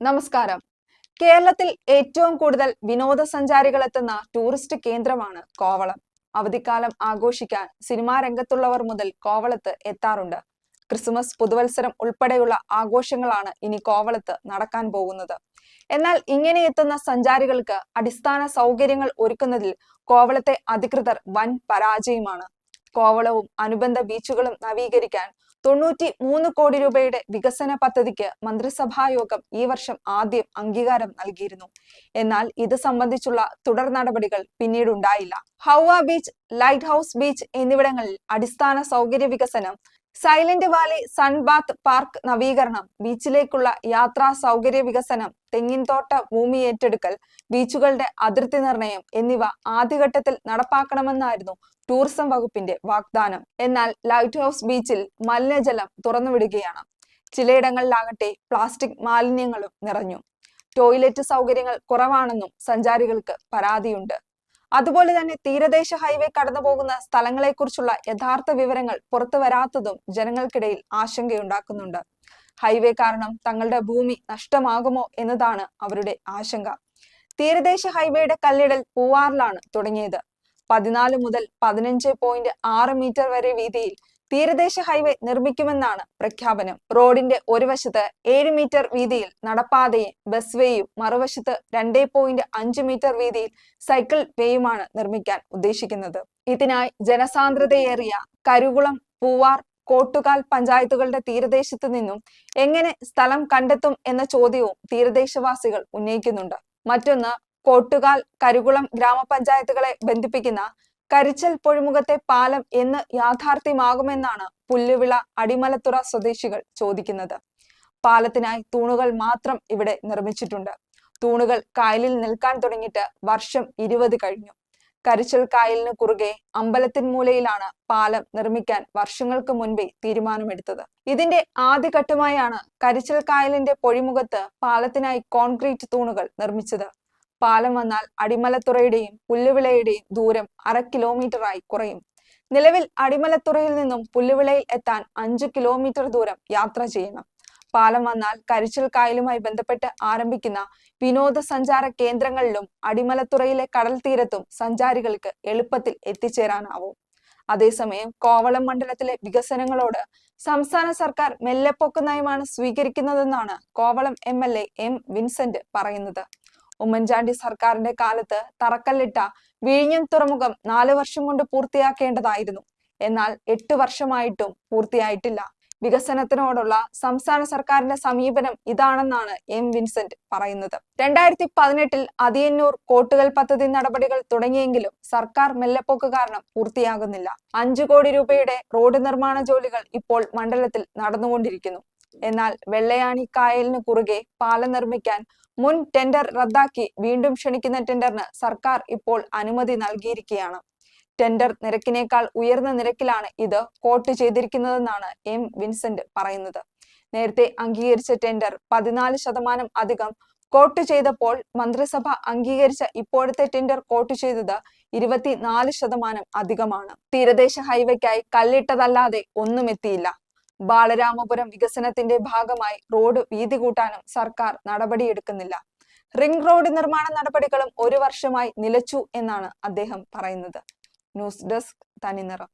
നമസ്കാരം. കേരളത്തിൽ ഏറ്റവും കൂടുതൽ വിനോദസഞ്ചാരികൾ എത്തുന്ന ടൂറിസ്റ്റ് കേന്ദ്രമാണ് കോവളം. അവധിക്കാലം ആഘോഷിക്കാൻ സിനിമാ രംഗത്തുള്ളവർ മുതൽ കോവളത്ത് എത്താറുണ്ട്. ക്രിസ്മസ് പുതുവത്സരം ഉൾപ്പെടെയുള്ള ആഘോഷങ്ങളാണ് ഇനി കോവളത്ത് നടക്കാൻ പോകുന്നത്. എന്നാൽ ഇങ്ങനെ എത്തുന്ന സഞ്ചാരികൾക്ക് അടിസ്ഥാന സൗകര്യങ്ങൾ ഒരുക്കുന്നതിൽ കോവളത്തെ അധികൃതർ വൻ പരാജയമാണ്. കോവളവും അനുബന്ധ ബീച്ചുകളും നവീകരിക്കാൻ തൊണ്ണൂറ്റി മൂന്ന് കോടി രൂപയുടെ വികസന പദ്ധതിക്ക് മന്ത്രിസഭായോഗം ഈ വർഷം ആദ്യം അംഗീകാരം നൽകിയിരുന്നു. എന്നാൽ ഇത് സംബന്ധിച്ചുള്ള തുടർ നടപടികൾ പിന്നീടുണ്ടായില്ല. ഹൗവ ബീച്ച് ലൈറ്റ് ഹൗസ് ബീച്ച് എന്നിവിടങ്ങളിൽ അടിസ്ഥാന സൗകര്യ വികസനം സൈലന്റ് വാലി സൺബാത്ത് പാർക്ക് നവീകരണം ബീച്ചിലേക്കുള്ള യാത്രാ സൗകര്യ വികസനം തെങ്ങിൻതോട്ട ഭൂമി ഏറ്റെടുക്കൽ ബീച്ചുകളുടെ അതിർത്തി നിർണയം എന്നിവ ആദ്യഘട്ടത്തിൽ നടപ്പാക്കണമെന്നായിരുന്നു ടൂറിസം വകുപ്പിന്റെ വാഗ്ദാനം. എന്നാൽ ലൈറ്റ് ഹൗസ് ബീച്ചിൽ മലിനജലം തുറന്നുവിടുകയാണ്. ചിലയിടങ്ങളിലാകട്ടെ പ്ലാസ്റ്റിക് മാലിന്യങ്ങളും നിറഞ്ഞു. ടോയ്ലറ്റ് സൗകര്യങ്ങൾ കുറവാണെന്നും സഞ്ചാരികൾക്ക് പരാതിയുണ്ട്. അതുപോലെ തന്നെ തീരദേശ ഹൈവേ കടന്നു പോകുന്ന സ്ഥലങ്ങളെക്കുറിച്ചുള്ള യഥാർത്ഥ വിവരങ്ങൾ പുറത്തു വരാത്തതും ജനങ്ങൾക്കിടയിൽ ആശങ്കയുണ്ടാക്കുന്നുണ്ട്. ഹൈവേ കാരണം തങ്ങളുടെ ഭൂമി നഷ്ടമാകുമോ എന്നതാണ് അവരുടെ ആശങ്ക. തീരദേശ ഹൈവേയുടെ കല്ലിടൽ പൂവാറിലാണ് തുടങ്ങിയത്. പതിനാല് മുതൽ പതിനഞ്ച് പോയിന്റ് ആറ് മീറ്റർ വരെ വീതിയിൽ തീരദേശ ഹൈവേ നിർമ്മിക്കുമെന്നാണ് പ്രഖ്യാപനം. റോഡിന്റെ ഒരു വശത്ത് ഏഴ് മീറ്റർ വീതിയിൽ നടപ്പാതയും ബസ് വേയും മറുവശത്ത് രണ്ടേ പോയിന്റ് അഞ്ച് മീറ്റർ വീതിയിൽ സൈക്കിൾ വേയുമാണ് നിർമ്മിക്കാൻ ഉദ്ദേശിക്കുന്നത്. ഇതിനായി ജനസാന്ദ്രതയേറിയ കരുകുളം പൂവാർ കോട്ടുകാൽ പഞ്ചായത്തുകളുടെ തീരദേശത്ത് നിന്നും എങ്ങനെ സ്ഥലം കണ്ടെത്തും എന്ന ചോദ്യവും തീരദേശവാസികൾ ഉന്നയിക്കുന്നുണ്ട്. മറ്റൊന്ന് കോട്ടുകാൽ കരുകുളം ഗ്രാമപഞ്ചായത്തുകളെ ബന്ധിപ്പിക്കുന്ന കരിച്ചൽ പൊഴിമുഖത്തെ പാലം എന്ന് യാഥാർത്ഥ്യമാകുമെന്നാണ് പുല്ലുവിള അടിമലത്തുറ സ്വദേശികൾ ചോദിക്കുന്നത്. പാലത്തിനായി തൂണുകൾ മാത്രം ഇവിടെ നിർമ്മിച്ചിട്ടുണ്ട്. തൂണുകൾ കായലിൽ നിൽക്കാൻ തുടങ്ങിയിട്ട് വർഷം ഇരുപത് കഴിഞ്ഞു. കരിച്ചൽ കായലിന് കുറുകെ അമ്പലത്തിൻ മൂലയിലാണ് പാലം നിർമ്മിക്കാൻ വർഷങ്ങൾക്ക് മുൻപേ തീരുമാനമെടുത്തത്. ഇതിന്റെ ആദ്യഘട്ടമായാണ് കരിച്ചൽ കായലിന്റെ പൊഴിമുഖത്ത് പാലത്തിനായി കോൺക്രീറ്റ് തൂണുകൾ നിർമ്മിച്ചത്. പാലം വന്നാൽ അടിമലത്തുറയുടെയും പുല്ലുവിളയുടെയും ദൂരം അര കിലോമീറ്ററായി കുറയും. നിലവിൽ അടിമലത്തുറയിൽ നിന്നും പുല്ലുവിളയിൽ എത്താൻ അഞ്ചു കിലോമീറ്റർ ദൂരം യാത്ര ചെയ്യണം. പാലം വന്നാൽ കരിച്ചൽ കായലുമായി ബന്ധപ്പെട്ട് ആരംഭിക്കുന്ന വിനോദസഞ്ചാര കേന്ദ്രങ്ങളിലും അടിമലത്തുറയിലെ കടൽ തീരത്തും സഞ്ചാരികൾക്ക് എളുപ്പത്തിൽ എത്തിച്ചേരാനാവും. അതേസമയം കോവളം മണ്ഡലത്തിലെ വികസനങ്ങളോട് സംസ്ഥാന സർക്കാർ മെല്ലെപ്പൊക്ക് നയമാണ് സ്വീകരിക്കുന്നതെന്നാണ് Kovalam M L A M Vincent പറയുന്നത്. ഉമ്മൻചാണ്ടി സർക്കാരിന്റെ കാലത്ത് തറക്കല്ലിട്ട വിഴിഞ്ഞം തുറമുഖം നാലു വർഷം കൊണ്ട് പൂർത്തിയാക്കേണ്ടതായിരുന്നു. എന്നാൽ എട്ട് വർഷമായിട്ടും പൂർത്തിയായിട്ടില്ല. വികസനത്തിനോടുള്ള സംസ്ഥാന സർക്കാരിന്റെ സമീപനം ഇതാണെന്നാണ് എം വിൻസെന്റ് പറയുന്നത്. രണ്ടായിരത്തി പതിനെട്ടിൽ അതിയന്നൂർ കോട്ടുകൽ പദ്ധതി നടപടികൾ തുടങ്ങിയെങ്കിലും സർക്കാർ മെല്ലെപ്പോക്ക് കാരണം പൂർത്തിയാകുന്നില്ല. അഞ്ചു കോടി രൂപയുടെ റോഡ് നിർമ്മാണ ജോലികൾ ഇപ്പോൾ മണ്ഡലത്തിൽ നടന്നുകൊണ്ടിരിക്കുന്നു. എന്നാൽ വെള്ളയാണി കായലിന് കുറുകെ പാലം നിർമ്മിക്കാൻ മുൻ ടെൻഡർ റദ്ദാക്കി വീണ്ടും ക്ഷണിക്കുന്ന ടെൻഡറിന് സർക്കാർ ഇപ്പോൾ അനുമതി നൽകിയിരിക്കുകയാണ്. ടെൻഡർ നിരക്കിനേക്കാൾ ഉയർന്ന നിരക്കിലാണ് ഇത് കോട്ട് ചെയ്തിരിക്കുന്നതെന്നാണ് എം വിൻസെന്റ് പറയുന്നത്. നേരത്തെ അംഗീകരിച്ച ടെൻഡർ പതിനാല് ശതമാനം അധികം കോട്ട് ചെയ്തപ്പോൾ മന്ത്രിസഭ അംഗീകരിച്ച ഇപ്പോഴത്തെ ടെൻഡർ കോട്ട് ചെയ്തത് ഇരുപത്തിനാല് ശതമാനം അധികമാണ്. തീരദേശ ഹൈവേക്കായി കല്ലിട്ടതല്ലാതെ ഒന്നും എത്തിയില്ല. ബാലരാമപുരം വികസനത്തിന്റെ ഭാഗമായി റോഡ് വീതി കൂട്ടാനും സർക്കാർ നടപടിയെടുക്കുന്നില്ല. റിംഗ് റോഡ് നിർമ്മാണ നടപടികളും ഒരു വർഷമായി നിലച്ചു എന്നാണ് അദ്ദേഹം പറയുന്നത്. News desk Thaniniram.